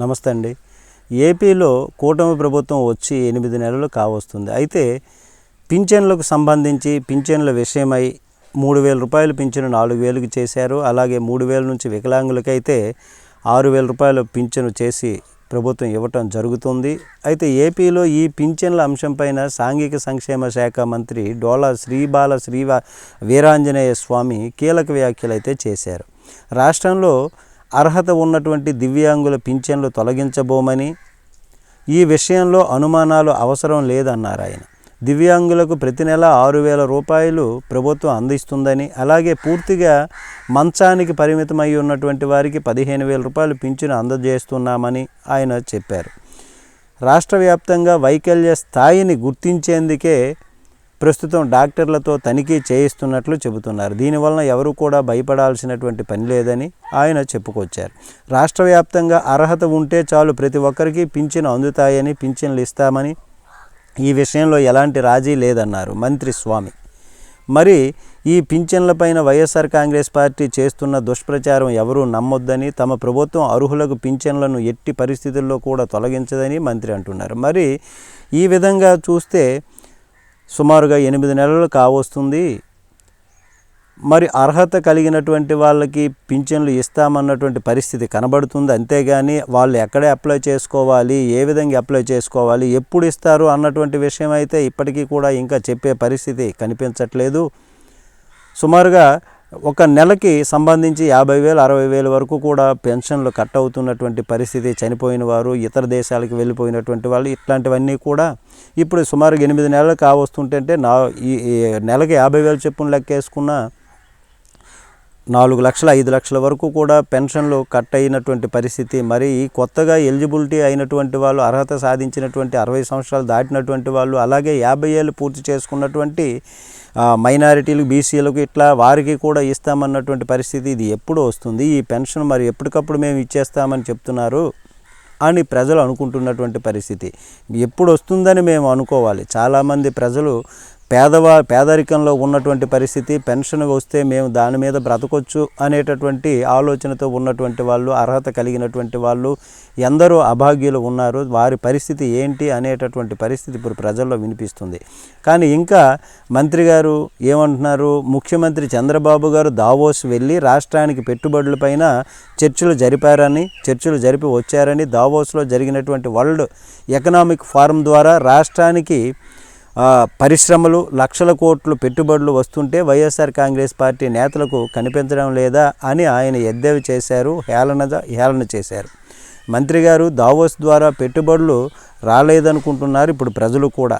నమస్తే అండి. ఏపీలో కూటమి ప్రభుత్వం వచ్చి ఎనిమిది నెలలు కావస్తుంది. అయితే పింఛన్లకు సంబంధించి పింఛన్ల విషయమై మూడు వేల రూపాయలు పింఛను నాలుగు వేలకు చేశారు. అలాగే మూడు వేల నుంచి వికలాంగులకైతే ఆరు వేల రూపాయలు పింఛను చేసి ప్రభుత్వం ఇవ్వటం జరుగుతుంది. అయితే ఏపీలో ఈ పింఛన్ల అంశంపైన సాంఘిక సంక్షేమ శాఖ మంత్రి డోలా శ్రీబాల శ్రీవా వీరాంజనేయ స్వామి కీలక వ్యాఖ్యలు అయితే చేశారు. రాష్ట్రంలో అర్హత ఉన్నటువంటి దివ్యాంగుల పింఛన్లు తొలగించబోమని ఈ విషయంలో అనుమానాలు అవసరం లేదన్నారు ఆయన. దివ్యాంగులకు ప్రతి నెల ఆరు వేల రూపాయలు ప్రభుత్వం అందిస్తుందని అలాగే పూర్తిగా మంచానికి పరిమితమై ఉన్నటువంటి వారికి పదిహేను వేల రూపాయలు పింఛను అందజేస్తున్నామని ఆయన చెప్పారు. రాష్ట్ర వ్యాప్తంగా వైకల్య స్థాయిని గుర్తించేందుకే ప్రస్తుతం డాక్టర్లతో తనిఖీ చేయిస్తున్నట్లు చెబుతున్నారు. దీనివలన ఎవరు కూడా భయపడాల్సినటువంటి పని లేదని ఆయన చెప్పుకొచ్చారు. రాష్ట్ర వ్యాప్తంగా అర్హత ఉంటే చాలు ప్రతి ఒక్కరికి పింఛను అందుతాయని పింఛన్లు ఇస్తామని ఈ విషయంలో ఎలాంటి రాజీ లేదన్నారు మంత్రి స్వామి. మరి ఈ పింఛన్లపైన వైఎస్ఆర్ కాంగ్రెస్ పార్టీ చేస్తున్న దుష్ప్రచారం ఎవరూ నమ్మొద్దని తమ ప్రభుత్వం అర్హులకు పింఛన్లను ఎట్టి పరిస్థితుల్లో కూడా తొలగించదని మంత్రి అంటున్నారు. మరి ఈ విధంగా చూస్తే సుమారుగా ఎనిమిది నెలలు కావస్తుంది. మరి అర్హత కలిగినటువంటి వాళ్ళకి పింఛన్లు ఇస్తామన్నటువంటి పరిస్థితి కనబడుతుంది. అంతేగాని వాళ్ళు ఎక్కడే అప్లై చేసుకోవాలి ఏ విధంగా అప్లై చేసుకోవాలి ఎప్పుడు ఇస్తారు అన్నటువంటి విషయం అయితే ఇప్పటికీ కూడా ఇంకా చెప్పే పరిస్థితి కనిపించట్లేదు. సుమారుగా ఒక నెలకి సంబంధించి యాభై వేలు అరవై వేల వరకు కూడా పెన్షన్లు కట్ అవుతున్నటువంటి పరిస్థితి చనిపోయిన వారు ఇతర దేశాలకు వెళ్ళిపోయినటువంటి వాళ్ళు ఇట్లాంటివన్నీ కూడా ఇప్పుడు సుమారుగా ఎనిమిది నెలలు కావస్తుంటే నా ఈ నెలకి యాభై వేలు చెప్పున లెక్కేసుకున్న నాలుగు లక్షల ఐదు లక్షల వరకు కూడా పెన్షన్లు కట్ అయినటువంటి పరిస్థితి. మరి ఈ కొత్తగా ఎలిజిబిలిటీ అయినటువంటి వాళ్ళు అర్హత సాధించినటువంటి అరవై సంవత్సరాలు దాటినటువంటి వాళ్ళు అలాగే యాభై ఏళ్ళు పూర్తి చేసుకున్నటువంటి మైనారిటీలు బీసీలకు ఇట్లా వారికి కూడా ఇస్తామన్నటువంటి పరిస్థితి ఇది ఎప్పుడు వస్తుంది? ఈ పెన్షన్ మరి ఎప్పటికప్పుడు మేము ఇచ్చేస్తామని చెప్తున్నారు అని ప్రజలు అనుకుంటున్నటువంటి పరిస్థితి. ఎప్పుడు వస్తుందని మేము అనుకోవాలి. చాలామంది ప్రజలు పేదవా పేదరికంలో ఉన్నటువంటి పరిస్థితి పెన్షన్ వస్తే మేము దాని మీద బ్రతకొచ్చు అనేటటువంటి ఆలోచనతో ఉన్నటువంటి వాళ్ళు అర్హత కలిగినటువంటి వాళ్ళు ఎందరో అభాగ్యులు ఉన్నారు. వారి పరిస్థితి ఏంటి అనేటటువంటి పరిస్థితి ఇప్పుడు ప్రజల్లో వినిపిస్తుంది. కానీ ఇంకా మంత్రి గారు ఏమంటున్నారు? ముఖ్యమంత్రి చంద్రబాబు గారు దావోస్ వెళ్ళి రాష్ట్రానికి పెట్టుబడులపైన చర్చలు జరిపారని చర్చలు జరిపి వచ్చారని దావోస్లో జరిగినటువంటి వరల్డ్ ఎకనామిక్ ఫారం ద్వారా రాష్ట్రానికి పరిశ్రమలు లక్షల కోట్లు పెట్టుబడులు వస్తుంటే వైఎస్ఆర్ కాంగ్రెస్ పార్టీ నేతలకు కనిపించడం లేదా అని ఆయన ఎద్దేవి చేశారు హేళన హేళన చేశారు. మంత్రి గారు దావోస్ ద్వారా పెట్టుబడులు రాలేదనుకుంటున్నారు ఇప్పుడు ప్రజలు కూడా.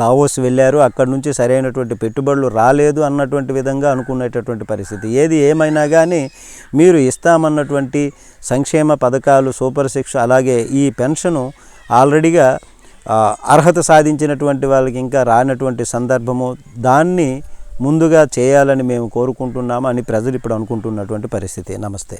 దావోస్ వెళ్ళారు అక్కడి నుంచి సరైనటువంటి పెట్టుబడులు రాలేదు అన్నటువంటి విధంగా అనుకునేటటువంటి పరిస్థితి. ఏది ఏమైనా కానీ మీరు ఇస్తామన్నటువంటి సంక్షేమ పథకాలు సూపర్ సిక్స్ అలాగే ఈ పెన్షను ఆల్రెడీగా అర్హత సాధించినటువంటి వాళ్ళకి ఇంకా రానటువంటి సందర్భము దాన్ని ముందుగా చేయాలని మేము కోరుకుంటున్నాము అని ప్రజలు ఇప్పుడు అనుకుంటున్నటువంటి పరిస్థితి. నమస్తే.